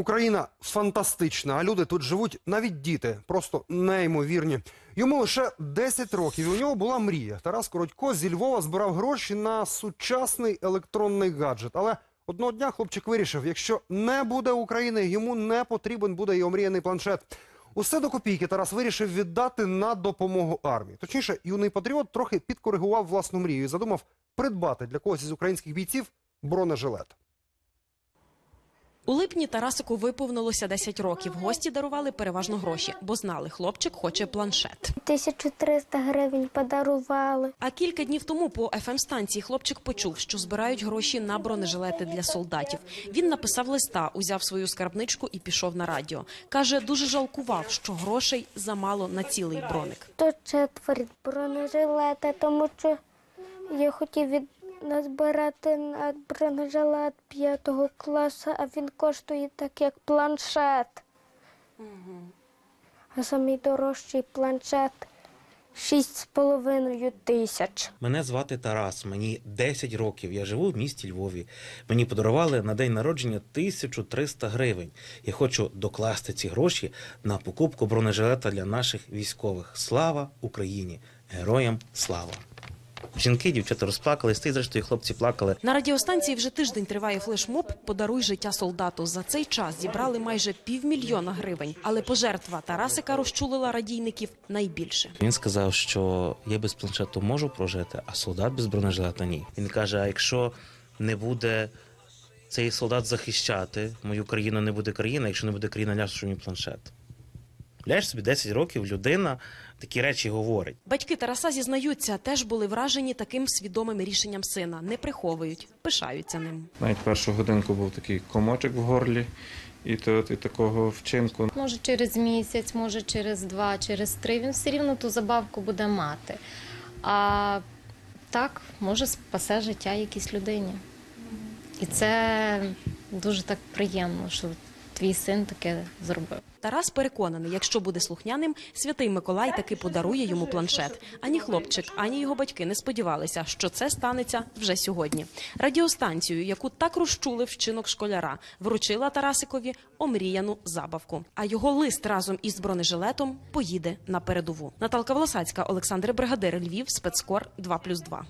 Україна фантастична, а люди тут живуть навіть діти, просто неймовірні. Йому лише 10 років. і У нього була мрія. Тарас Коротько зі Львова збирав гроші на сучасний електронний гаджет. Але одного дня хлопчик вирішив: якщо не буде України, йому не потрібен буде і омріяний планшет. Усе до копійки Тарас вирішив віддати на допомогу армії. Точніше, юний патріот трохи підкоригував власну мрію і задумав придбати для когось із українських бійців бронежилет. У липні Тарасику виповнилося 10 років. Гості дарували переважно гроші, бо знали, хлопчик хоче планшет. 1300 гривень подарували. А кілька днів тому по fm станції хлопчик почув, що збирають гроші на бронежилети для солдатів. Він написав листа, узяв свою скарбничку і пішов на радіо. каже, дуже жалкував, що грошей замало на цілий броник. То четверть бронежилета, тому що я хотів від назбирати на бронежилет п'ятого класу, а він коштує так, як планшет. А самий дорожчий планшет шість з половиною тисяч. Мене звати Тарас, мені 10 років. Я живу в місті Львові. Мені подарували на день народження 1300 гривень. Я хочу докласти ці гроші на покупку бронежилета для наших військових. Слава Україні! Героям слава! Жінки, дівчата розплакались, та й зрештою хлопці плакали. На радіостанції вже тиждень триває флешмоб Подаруй життя солдату. За цей час зібрали майже півмільйона гривень. Але пожертва Тарасика розчулила радійників найбільше. Він сказав, що я без планшету можу прожити, а солдат без бронежилета ні. Він каже: а якщо не буде цей солдат захищати мою країну, не буде країна, якщо не буде країна, ляж що мені планшет. Ляж собі 10 років людина такі речі говорить. Батьки Тараса зізнаються, теж були вражені таким свідомим рішенням сина. Не приховують, пишаються ним. Навіть першу годинку був такий комочок в горлі, і то і такого вчинку Може через місяць, може через два, через три. Він все рівно ту забавку буде мати. А так, може, спасе життя якійсь людині. І це дуже так приємно, що твій син таке зробив. Тарас переконаний, якщо буде слухняним, святий Миколай таки подарує йому планшет. Ані хлопчик, ані його батьки не сподівалися, що це станеться вже сьогодні. Радіостанцію, яку так розчулив вчинок школяра, вручила Тарасикові омріяну забавку. А його лист разом із бронежилетом поїде на передову. Наталка Волосацька, Олександр Бригадир, Львів, спецкор 2+,2.